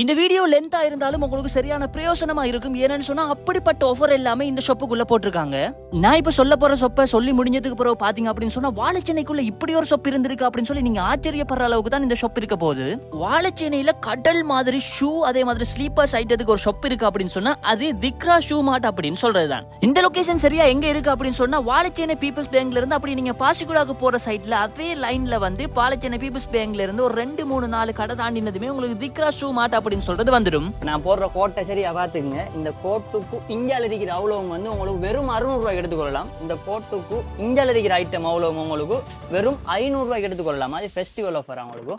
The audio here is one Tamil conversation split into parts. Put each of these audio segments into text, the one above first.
இந்த வீடியோ லென்த்தா இருந்தாலும் உங்களுக்கு சரியான பிரயோசனமா இருக்கும். ஏன்னு சொன்னா அப்படிப்பட்ட ஆஃபர் எல்லாமே இந்த ஷாப்புக்குள்ள போட்டிருக்காங்க. நான் இப்ப சொல்ல போற சொப்ப சொல்லி முடிஞ்சதுக்கு பிறகு பாத்தீங்க அப்படின்னு சொன்னா வாழைச்சேனைக்குள்ள இப்படி ஒரு சொப்பு இருந்திருக்கு அப்படின்னு சொல்லி நீங்க ஆச்சரியப்படுற அளவுக்கு தான் இந்த ஷாப் இருக்க போகுது. வாழைச்சேனையில கடல் மாதிரி ஷூ அதே மாதிரி ஸ்லீப்பர்ஸ் ஐட்டத்துக்கு ஒரு ஷாப் இருக்கு அப்படின்னு சொன்னா அது திக்ரா ஷூ மார்ட் அப்படின்னு சொல்றதுதான். இந்த லொகேஷன் சரியா எங்க இருக்கு அப்படின்னு சொன்னா வாழைச்சேனை பீப்புள்ஸ் பேங்க்ல இருந்து அப்படி நீங்க பாசிக்குடாக்கு போற சைட்ல அதே லைன்ல வந்து வாழைச்சேனை பீப்புள்ஸ் பேங்க்ல இருந்து ஒரு ரெண்டு மூணு நாலு கடை தாண்டினதுமே உங்களுக்கு திக்ரா ஷூ மார்ட் அப்படின்னு சொல்றது வந்துடும். நான் போடுற கோட்டை சரியா பார்த்துக்குங்க. இந்த கோட்டுக்கு இஞ்சால் இருக்கிற அவ்வளவு வந்து உங்களுக்கு வெறும் அறுநூறுவாய்க்கு எடுத்துக்கொள்ளலாம். இந்த கோட்டுக்கு இஞ்சால் இருக்கிற ஐட்டம் அவ்வளவு உங்களுக்கு வெறும் ஐநூறுரூவாய்க்கு எடுத்துக்கொள்ளலாம். அது ஃபெஸ்டிவல் ஆஃபர் அவங்களுக்கு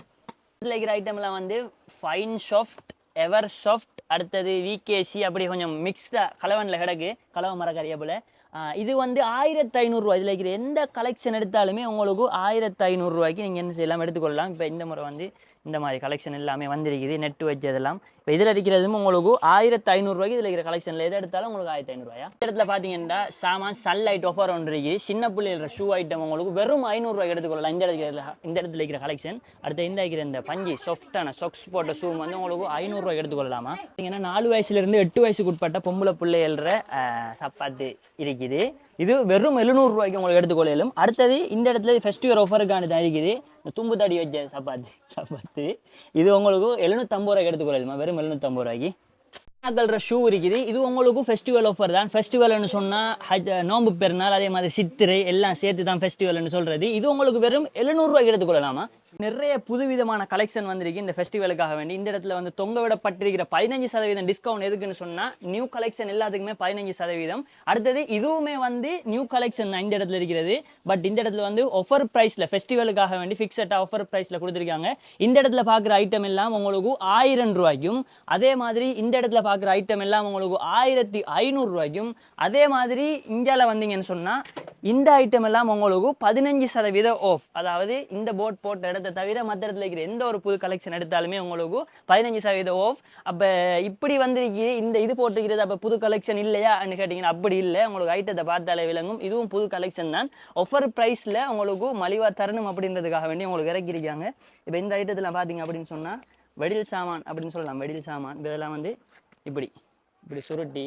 இதில் இருக்கிற ஐட்டம்லாம் வந்து ஃபைன் சாஃப்ட் எவர் சாஃப்ட் அடுத்தது விகேசி அப்படி கொஞ்சம் மிக்ஸ்டாக கலவனில் கிடக்கு. கலவை மரக்கறியை போல். இது வந்து ஆயிரத்து ஐநூறுரூவா இதில் இருக்கிற எந்த கலெக்ஷன் எடுத்தாலுமே உங்களுக்கு ஆயிரத்து ஐநூறுரூவாய்க்கு நீங்கள் என்ன செய்யலாம் எடுத்துக்கொள்ளலாம். இப்போ இந்த முறை வந்து இந்த மாதிரி கலெக்ஷன் எல்லாமே வந்திருக்குது. நெட் வச்சதெல்லாம் இப்போ இதில் இருக்கிறதும் உங்களுக்கு ஆயிரத்து ஐநூறுரூவாய்க்கு இதில் இருக்கிற கலெக்ஷனில் எதை எடுத்தாலும் உங்களுக்கு ஆயிரத்தி ஐநூறுரூவாயா இந்த இடத்துல பார்த்தீங்கன்னா சாமான் சல் ஐட் ஆஃபர் ஒன்று இருக்குது. சின்ன பிள்ளைகள ஷூ ஐட்டம் உங்களுக்கு வெறும் ஐநூறுரூவாய்க்கு எடுத்துக்கொள்ளலாம். இந்த இடத்துல இந்த இடத்துல இருக்கிற கலெக்ஷன் அடுத்து இந்த இருக்கிற இந்த பஞ்சு சாஃப்டான சொக்ஸ் போட்ட ஷூ வந்து உங்களுக்கு ஐநூறுரூவாய்க்கு எடுத்துக்கொள்ளலாமா? பார்த்தீங்கன்னா நாலு வயசுலேருந்து எட்டு வயசுக்கு உட்பட்ட பொம்பளை பிள்ளைகள சப்பாத்து இருக்குது. இது வெறும் எழுநூறுரூவாய்க்கு உங்களுக்கு எடுத்துக்கொள்ளும் அடுத்தது இந்த இடத்துல ஃபெஸ்டிவல் ஆஃபருக்கான தான் இருக்குது இந்த தும்பு தடி வச்ச சப்பாத்தி சப்பாத்து. இது உங்களுக்கு எழுநூற்றம்பது ரூபாய்க்கு எடுத்துக்கொள்ளலுமா? வெறும் எழுநூற்றம்பது ரூபாய்க்கு. கலர் ஷூ இருக்குது. இது உங்களுக்கும் ஃபெஸ்டிவல் ஆஃபர் தான். ஃபெஸ்டிவல்னு சொன்னால் ஹஜ் நோம்பு பெருநாள் அதே மாதிரி சித்திரை எல்லாம் சேர்த்து தான் ஃபெஸ்டிவல்னு சொல்கிறது இது உங்களுக்கு வெறும் எழுநூறுவாய்க்கு எடுத்துக்கொள்ளலாமா? நிறைய புதுவிதமான கலெக்ஷன் வந்திருக்கு இந்த ஃபெஸ்டிவலுக்காக வேண்டி. இந்த இடத்துல வந்து தொங்க விடப்பட்டிருக்கிற பதினஞ்சு சதவீதம் டிஸ்கவுண்ட் எதுக்குன்னு சொன்னால் நியூ கலெக்ஷன் எல்லாத்துக்குமே பதினஞ்சு சதவீதம். அடுத்தது இதுவுமே வந்து நியூ கலெக்ஷன் தான் இந்த இடத்துல இருக்கிறது. பட் இந்த இடத்துல வந்து ஆஃபர் ப்ரைஸில் ஃபெஸ்டிவலுக்காக வேண்டி ஃபிக்ஸட்டாக ஆஃபர் ப்ரைஸில் கொடுத்துருக்காங்க. இந்த இடத்துல பார்க்குற ஐட்டம் எல்லாம் உங்களுக்கு ஆயிரம் ரூபாய்க்கும் அதே மாதிரி இந்த இடத்துல பார்க்குற ஐட்டம் எல்லாம் உங்களுக்கு ஆயிரத்தி ஐநூறுரூவாய்க்கும் அதே மாதிரி இந்தியாவில் வந்தீங்கன்னு சொன்னால் இந்த ஐட்டம் எல்லாம் உங்களுக்கு பதினஞ்சு சதவீத ஆஃப் அதாவது இந்த போட் போட்ட இடத்த தவிர மற்ற இடத்துல இருக்கிற எந்த ஒரு புது கலெக்ஷன் எடுத்தாலுமே உங்களுக்கு பதினஞ்சு சதவீத ஆஃப் அப்போ இப்படி வந்திருக்கு இந்த இது போட்டிருக்கிறது அப்போ புது கலெக்ஷன் இல்லையான்னு கேட்டிங்கன்னா அப்படி இல்லை. உங்களுக்கு ஐட்டத்தை பார்த்தாலே விளங்கும். இதுவும் புது கலெக்ஷன் தான். ஆஃபர் ப்ரைஸில் உங்களுக்கு மலிவாக தரணும் அப்படின்றதுக்காக வேண்டி உங்களுக்கு இறக்கியிருக்காங்க. இப்போ இந்த ஐட்டத்தில் பார்த்தீங்க அப்படின்னு சொன்னால் வெடில் சாமான் அப்படின்னு சொல்லலாம். வெடில் சாமான். இதெல்லாம் வந்து இப்படி இப்படி சுருட்டி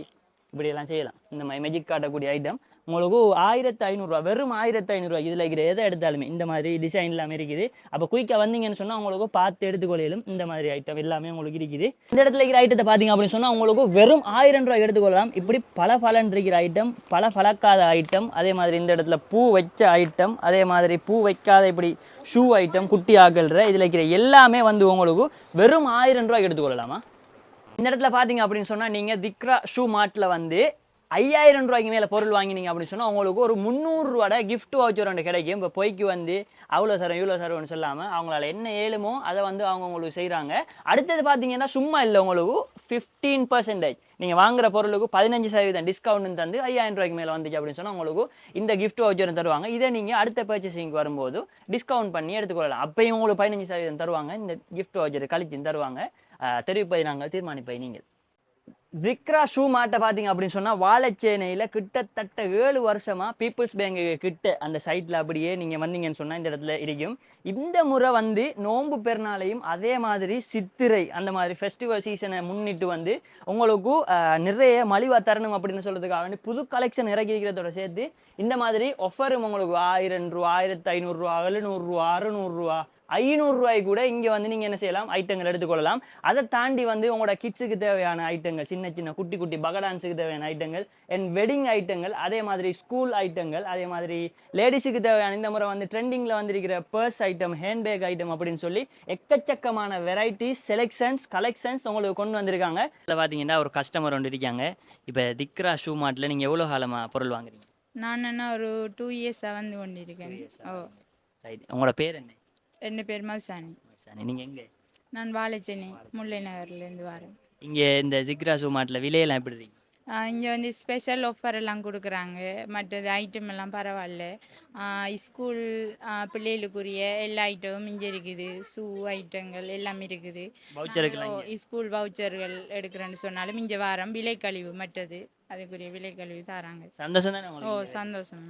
இப்படியெல்லாம் செய்யலாம். இந்த மாதிரி மெஜிக் காட்டக்கூடிய ஐட்டம் உங்களுக்கு ஆயிரத்து ஐநூறுரூவா வெறும் ஆயிரத்து ஐநூறுரூவா இதில் இருக்கிற எதை எடுத்தாலுமே இந்த மாதிரி டிசைன் எல்லாமே இருக்குது. அப்போ குயிக்காக வந்தீங்கன்னு சொன்னால் உங்களுக்கு பார்த்து எடுத்துக்கொள்ளையிலும் இந்த மாதிரி ஐட்டம் எல்லாமே உங்களுக்கு இருக்குது. இந்த இடத்துல இருக்கிற ஐட்டத்தை பார்த்தீங்க அப்படின்னு சொன்னால் உங்களுக்கு வெறும் ஆயிரம் ரூபாய் எடுத்துக்கொள்ளலாம். இப்படி பல பலன் இருக்கிற ஐட்டம் பல பழக்காத ஐட்டம் அதே மாதிரி இந்த இடத்துல பூ வச்ச ஐட்டம் அதே மாதிரி பூ வைக்காத இப்படி ஷூ ஐட்டம் குட்டி ஆகல்ற இதில் இருக்கிற எல்லாமே வந்து உங்களுக்கு வெறும் ஆயிரம் ரூபாய் எடுத்துக்கொள்ளலாமா? இந்த இடத்துல பார்த்தீங்க அப்படின்னு சொன்னால் நீங்கள் திக்ரா ஷூ மார்ட்டில் வந்து ஐயாயிரம் ரூபாய்க்கு மேலே பொருள் வாங்கினீங்க அப்படின்னு சொன்னால் உங்களுக்கு ஒரு முந்நூறுரூவாட கிஃப்ட் voucher ஒன்று கிடைக்கும். இப்போ பொய்க்கு வந்து அவ்வளோ சார் இவ்வளோ தரம்னு சொல்லாமல் அவங்களால என்ன ஏழுமோ அதை வந்து அவங்க உங்களுக்கு செய்கிறாங்க அடுத்தது பார்த்தீங்கன்னா சும்மா இல்லை உங்களுக்கு ஃபிஃப்டீன் பர்சன்டேஜ் நீங்கள் வாங்குற பொருளுக்கு பதினஞ்சு சதவீதம் டிஸ்கவுண்ட் தந்து ஐயாயிரம் ரூபாய்க்கு மேலே வந்துச்சு அப்படின்னு சொன்னால் உங்களுக்கு இந்த gift voucher தருவாங்க. இதை நீங்கள் அடுத்த பர்ச்சேசிங்க்கு வரும்போது டிஸ்கவுண்ட் பண்ணி எடுத்துக்கொள்ளலாம். அப்பயும் உங்களுக்கு பதினஞ்சு சதவீதம் தருவாங்க. இந்த கிஃப்ட் voucher கழிச்சு தருவாங்க. அஹ் தெரிவிப்பதை நாங்கள் தீர்மானிப்பை நீங்கள். விக்ரா ஷூ மாட்டை பார்த்தீங்க அப்படின்னு சொன்னால் வாழைச்சேனையில் கிட்டத்தட்ட ஏழு வருஷமாக பீப்புள்ஸ் பேங்க் கிட்ட அந்த சைட்டில் அப்படியே நீங்கள் வந்தீங்கன்னு சொன்னால் இந்த இடத்துல இருக்கும். இந்த முறை வந்து நோன்பு பெருநாளையும் அதே மாதிரி சித்திரை அந்த மாதிரி ஃபெஸ்டிவல் சீசனை முன்னிட்டு வந்து உங்களுக்கு நிறைய மலிவாக தரணும் அப்படின்னு சொல்கிறதுக்காக வேண்டி புது கலெக்ஷன் இறக்கி இருக்கிறதோட சேர்த்து இந்த மாதிரி ஒஃபரும் உங்களுக்கு ஆயிரம் ரூபா ஆயிரத்தி ஐநூறுரூவா எழுநூறுரூவா அறுநூறுரூவா ஐநூறுரூவாய் கூட இங்கே வந்து நீங்கள் என்ன செய்யலாம்? ஐட்டங்கள் எடுத்துக்கொள்ளலாம். அதை தாண்டி வந்து உங்களோட கிட்ஸுக்கு தேவையான ஐட்டங்கள் சின்ன சின்ன குட்டி குட்டி பகடான்ஸுக்கு தேவையான ஐட்டங்கள் அண்ட் வெட்டிங் ஐட்டங்கள் அதே மாதிரி ஸ்கூல் ஐட்டங்கள் அதே மாதிரி லேடிஸுக்கு தேவையான இந்த முறை வந்து ட்ரெண்டிங்கில் வந்திருக்கிற பர்ஸ் ஐட்டம் ஹேண்ட்பேக் ஐட்டம் அப்படின்னு சொல்லி எக்கச்சக்கமான வெரைட்டிஸ் செலெக்ஷன்ஸ் கலெக்ஷன்ஸ் உங்களுக்கு கொண்டு வந்திருக்காங்க. இதில் பார்த்தீங்கன்னா ஒரு கஸ்டமர் ஒன்று இருக்காங்க. இப்போ திக்ரா ஷூ மார்ட்டில் நீங்கள் எவ்வளோ காலமாக பொருள் வாங்குறீங்க? நான் என்ன ஒரு டூ இயர்ஸாக வந்து கொண்டிருக்கேன். ஓ. ரைட் உங்களோட பேர் என்ன? ரெண்டு பேர்? மதுசானி நீங்கள் எங்கே? நான் வாழைச்சேனை முல்லை நகர்லேருந்து வரேன். இங்கே இந்த ஜிக்ரா ஷூ மார்ட்டில் விலையெல்லாம் எப்படி இருக்கு? இங்கே வந்து ஸ்பெஷல் ஆஃபர் எல்லாம் கொடுக்குறாங்க. மற்றது ஐட்டம் எல்லாம் பரவாயில்ல. ஸ்கூல் பிள்ளைகளுக்குரிய எல்லா ஐட்டமும் இங்கே இருக்குது. ஷூ ஐட்டங்கள் எல்லாமே இருக்குது. ஸ்கூல் வவுச்சர்கள் எடுக்கிறேன்னு சொன்னாலும் இங்கே வாரம். விலை கழிவு மற்றது. அதுக்குரிய விலை கழிவு தராங்க. சந்தோஷம் தானே ஓ சந்தோஷம்.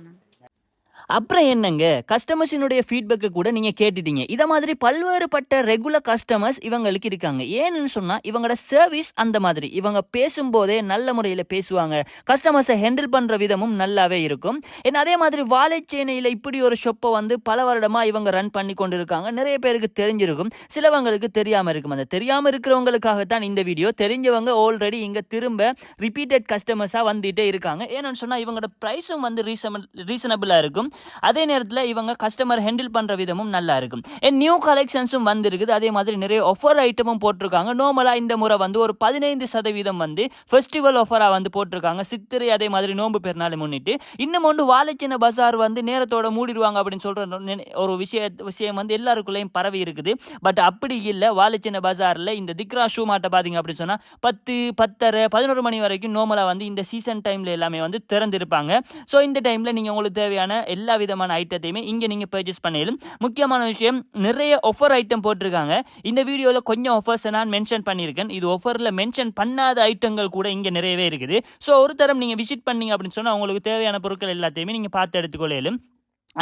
அப்புறம் என்னங்க? கஸ்டமர்ஸினுடைய ஃபீட்பேக்கை கூட நீங்கள் கேட்டுட்டீங்க. இதை மாதிரி பல்வேறுபட்ட ரெகுலர் கஸ்டமர்ஸ் இவங்களுக்கு இருக்காங்க. ஏன்னு சொன்னால் இவங்களோட சர்வீஸ் அந்த மாதிரி. இவங்க பேசும்போதே நல்ல முறையில் பேசுவாங்க. கஸ்டமர்ஸை ஹேண்டில் பண்ணுற விதமும் நல்லாவே இருக்கும். ஏன்னா அதே மாதிரி வாழைச்சேனையில் இப்படி ஒரு ஷொப்பை வந்து பல வருடமாக இவங்க ரன் பண்ணி கொண்டு இருக்காங்க நிறைய பேருக்கு தெரிஞ்சிருக்கும். சிலவங்களுக்கு தெரியாமல் இருக்கும். அந்த தெரியாம இருக்கிறவங்களுக்காகத்தான் இந்த வீடியோ தெரிஞ்சவங்க ஆல்ரெடி இங்கே திரும்ப ரிப்பீட்டட் கஸ்டமர்ஸாக வந்துட்டே இருக்காங்க. ஏன்னு சொன்னால் இவங்களோட ப்ரைஸும் வந்து ரீசனபிள் ரீசனபிளாக இருக்கும். அதே நேரத்தில் இவங்க கஸ்டமர் ஹேண்டில் பண்ணுற விதமும் நல்லா இருக்கும். என் நியூ கலெக்ஷன்ஸும் வந்திருக்குது. அதே மாதிரி நிறைய ஆஃபர் ஐட்டமும் போட்டிருக்காங்க. நார்மலாக இந்த முறை வந்து ஒரு பதினைந்து சதவீதம் வந்து ஃபெஸ்டிவல் ஆஃபராக வந்து போட்டிருக்காங்க. சித்திரை அதே மாதிரி நோன்பு பெருநாளை முன்னிட்டு. இன்னும் ஒன்று வாழைச்சின்ன பஜார் வந்து நேரத்தோட மூடிடுவாங்க அப்படின்னு சொல்கிற ஒரு விஷய விஷயம் வந்து எல்லாருக்குள்ளேயும் பரவி இருக்குது. பட் அப்படி இல்லை. வாழைச்சின்ன பசாரில் இந்த திக்ரா ஷூ மாட்டை பார்த்தீங்க அப்படின்னு சொன்னால் பத்து பத்தரை பதினோரு மணி வரைக்கும் நோமலாக வந்து இந்த சீசன் டைமில் எல்லாமே வந்து திறந்திருப்பாங்க. ஸோ இந்த டைமில் நீங்கள் உங்களுக்கு தேவையான எல்லா எல்லா விதமான ஐட்டத்தையுமே இங்கே நீங்க பர்ச்சேஸ் பண்ணிடலாம். முக்கியமான விஷயம் நிறைய ஆஃபர் ஐட்டம் போட்டிருக்காங்க. இந்த வீடியோவில் கொஞ்சம் ஆஃபர்ஸ் நான் மென்ஷன் பண்ணியிருக்கேன். இது ஆஃபரில் மென்ஷன் பண்ணாத ஐட்டங்கள் கூட இங்கே நிறையவே இருக்குது. ஸோ ஒரு தரம் நீங்க விசிட் பண்ணீங்க அப்படின்னு சொன்னால் உங்களுக்கு தேவையான பொருட்கள் எல்லாத்தையுமே நீங்கள் பார்த்து எடுத்துக்கொள்ளையிலும்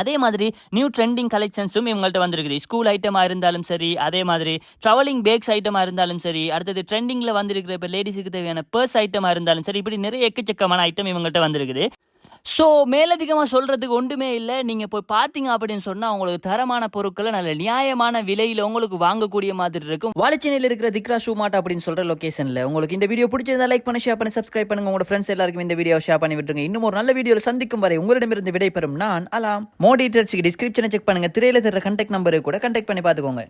அதே மாதிரி நியூ ட்ரெண்டிங் கலெக்ஷன்ஸும் இவங்கள்ட்ட வந்திருக்குது. ஸ்கூல் ஐட்டமாக இருந்தாலும் சரி அதே மாதிரி ட்ராவலிங் பேக்ஸ் ஐட்டமாக இருந்தாலும் சரி அடுத்தது ட்ரெண்டிங்கில் வந்திருக்கிற இப்போ லேடிஸுக்கு தேவையான பர்ஸ் ஐட்டமாக இருந்தாலும் சரி இப்படி நிறைய எக்கச்சக்கமான ஐட்டம் இவங்கள்ட்ட வந்திருக்குது. ஸோ மேலதிகமாக சொல்கிறதுக்கு ஒன்றுமே இல்லை. நீங்கள் போய் பார்த்தீங்க அப்படின்னு சொன்னால் உங்களுக்கு தரமான பொருட்களை நல்ல நியாயமான விலையில் உங்களுக்கு வாங்கக்கூடிய மாதிரி இருக்கும். வாழைச்சேனையில் இருக்கிற திக்ரா ஷூ மாட் அப்படின்னு சொல்கிற லொக்கேஷனில் உங்களுக்கு இந்த வீடியோ பிடிச்சிருந்தா லைக் பண்ணி ஷேர் பண்ணி சப்ஸ்கிரைப் பண்ணுங்க. உங்களோட ஃப்ரெண்ட்ஸ் எல்லாருக்கும் இந்த வீடியோ ஷேர் பண்ணி விட்டுருங்க. இன்னும் ஒரு நல்ல வீடியோவில் சந்திக்கும் வரை உங்களிடமிருந்து விடைபெறும் நான் அலாம். மோ டீட்டெயில்ஸுக்கு டிஸ்கிரிப்ஷனை செக் பண்ணுங்க. திரையில தர கண்டெக்ட் நம்பரை கூட கண்டெக்ட் பண்ணி பார்த்துக்கோங்க.